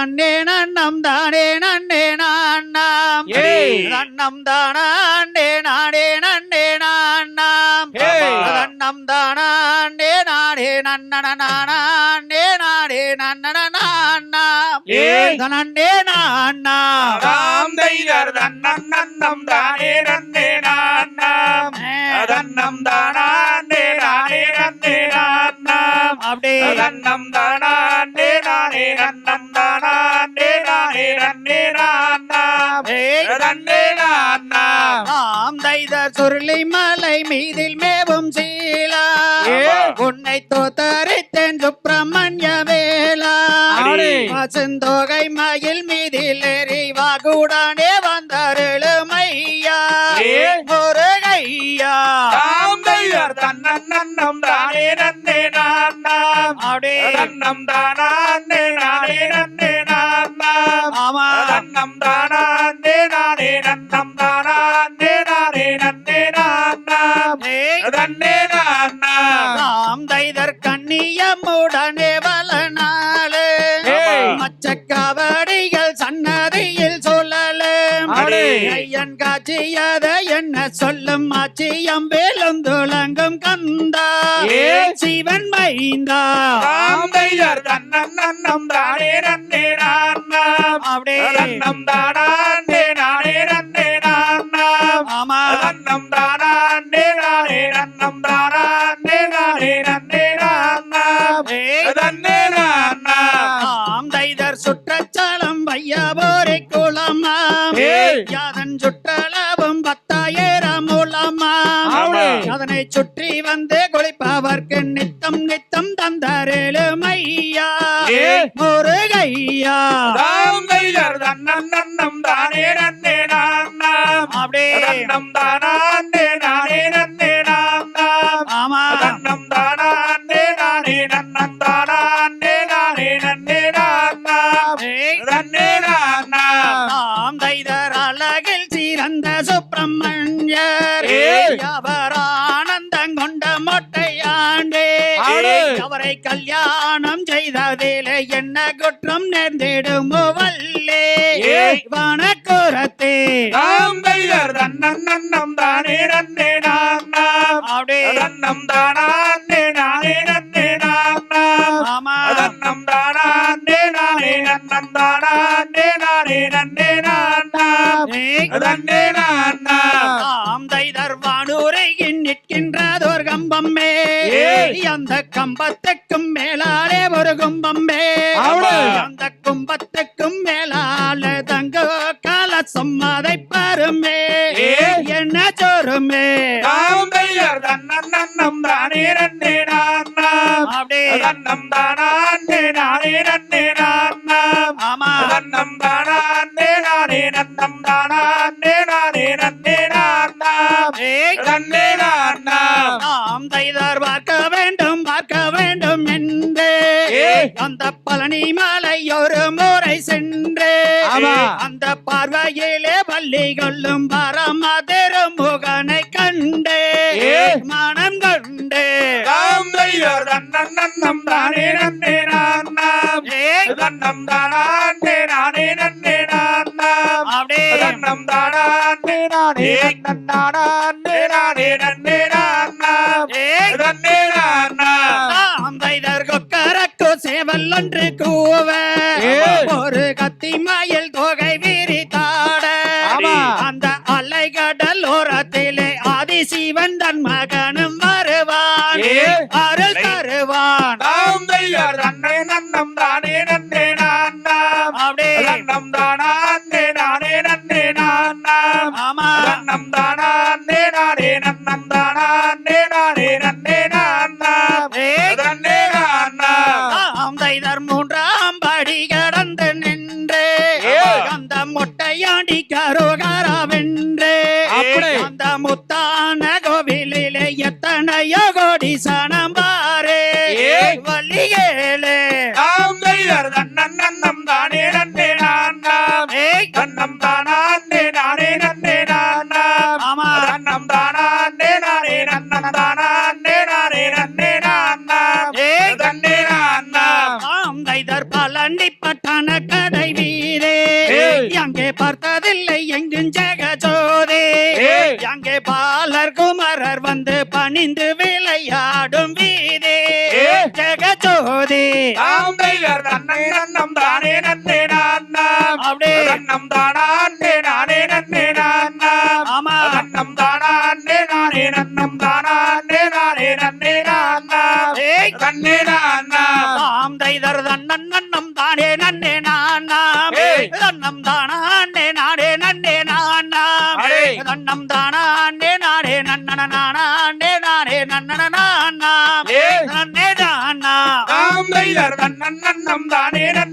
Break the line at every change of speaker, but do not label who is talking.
தன்னே நன்னம் தானே நன்னே நான்னாம்
ஏய்.
தன்னம் தானே நாடே நன்னே நான்னாம்
ஏய்.
தன்னம் தானே நாடே நன்னன நானே நாடே நன்னன நான்னாம். தனன்னே நான்னாம்
தாம் தைதர் தன்னம் நன்னம் தானே நன்னே நான்னாம் தன்னம் தானே நானே நன்னே நான்னாம்
அப்படி
தன்னம் தானே நான்னாம்
ஆம் தைத சுருளி மலை மீதில் மேவும் சீலா. உன்னை தோத்தரித்தேன் சுப்பிரமணிய வேலா. பசுந்தொகை மயில் மீதில் எறிவாகுடனே வந்தருளுமையா. முருகையா.
நன்னம் தானே நன்னே நான்னாம்
அப்படி
தன்னம் தானே நானே நன்னே நான்னாம் நன்னம் தானே நானே நன்னம் தானே நானே நன்னே நான்னாம். தன்னே நான்னாம்
நாம் தைதர் கண்ணியமுடனே வளனாலே
ஏய்.
மச்சக்கவடிகள் சன்னதியில் சொல்லலும். ஐயன் காட்சியத என்ன சொல்லும் ஆச்சியம் வேலும் துளங்கும் கந்தா. சிவன் மைந்தா
தைதர் தன்னம் நன்னம் தானே நன்னே நான்னாம்
அப்படி
தன்னம் தானே நானே நன்னே நான்னாம்
ஆமா
நன்னம் தானே நானே நன்னம் தானே நானே நன்னே
ஏய்.
தன்னே
ஆம் தைதர் சுற்றச்சலம் வையபோரை குளமாம்
ஏய்.
யாதன் சுற்றளவும் பத்தாயிரம் மூலமாம்
ஆமே.
அதனை சுற்றி வந்து குளிப்பவர்க்கு நித்தம் நித்தம் தந்தருளுமையா
ஏய்.
முருகையா. அவர் ஆனந்தம் கொண்ட மொட்டையாண்டே. அவரை கல்யாணம் செய்ததிலே என்ன குற்றம் நேர்ந்திடுமோ வல்லே
தன்னம் நன்னம் தானே நன்னே நான்னாம்
அப்படியே
தன்னம் தானே நானே நன்னே நான்னாம்
ஆமா.
தன்னம் தானே நானே நன்னம் தானே நானே நன்னே நான்னாம்
ஏய்.
தன்னே
அந்த கம்பத்துக்கும் மேலாலே ஒரு கும்பம்மே
ஆமா.
அந்த கும்பத்துக்கும் மேலால தங்க கலசம் அதை பாருமே. என்ன
தைதர் தன்னம் தானே நன்னே நான்னாம்
அப்படியே.
தன்னம் தானே நானே நன்னே நான்னாம்
ஆமா.
தன்னம் தானே நானே நன்னம் தானே நானே நன்னே நான்னாம்
ஏய்.
தன்னே நான்னாம்
நாம் தைதர் ஒரு முறை சென்று. அந்த பார்வையிலே பள்ளி கொள்ளும் பரமதிரும் முகனை கண்டு. மனம் கண்டு
நன்னம் தானே நன்னே நான்னாம்
ஏய்.
தன்னம் தானே நானே நன்னே நான்னாம்
அப்படியே
தன்னம் தானே நானே நன்னானே நானே நன்னே நான்னாம்
ஏய். சேவல் ஒன்று கூவ. ஒரு கத்தி மயில் தொகை விரித்தாட. அந்த அலை கடல் ஓரத்திலே ஆதிசிவன் தன் மகனும் வருவான். அருள் தருவான்.
தன்னை நன்னம் தானே நன்னே நான்னாம்
அப்படியே.
தன்னம் தானே நானே நன்னே நான்னாம் நீங்களே நன்னன் நன்னம் தானே நன்னே நான் நன்னம் தானே நானே நன்னே
நான்
நன்னம் தானே நானே நன்னன் தானே நானே நன்னே
நான்
நன்னே நான்
தாம் தைதர் பலண்டிப்பட்டன கதை வீரே. எங்கே பார்த்ததில்லை
எங்கும்
ஜெகஜோதே.
எங்கே பாலர் குமரர் வந்து பணிந்து விளையாட நன்னம் தானே நன்னே நான்னாம்
அப்படியே.
தன்னம் தானே நானே நன்னே நான்னாம்
ஆமா
நன்னம் தானே நானே நன்னம் தானே நானே நன்னே நான்னாம்
ஏய்.
நன்னே நான்னாம்
தாம் தைதர் தன்னன் நன்னம் தானே நன்னே நானாம்
ஏய்.
தானே நாடே நன்னே நானாம்
அடே.
தன்னம் தானே நாடே நன்னன நானே நானே நன்னன
ஏய்.
நன்னே நானாம்
தாம் தையர் தன்னன் நன்னம் தானே நன்னே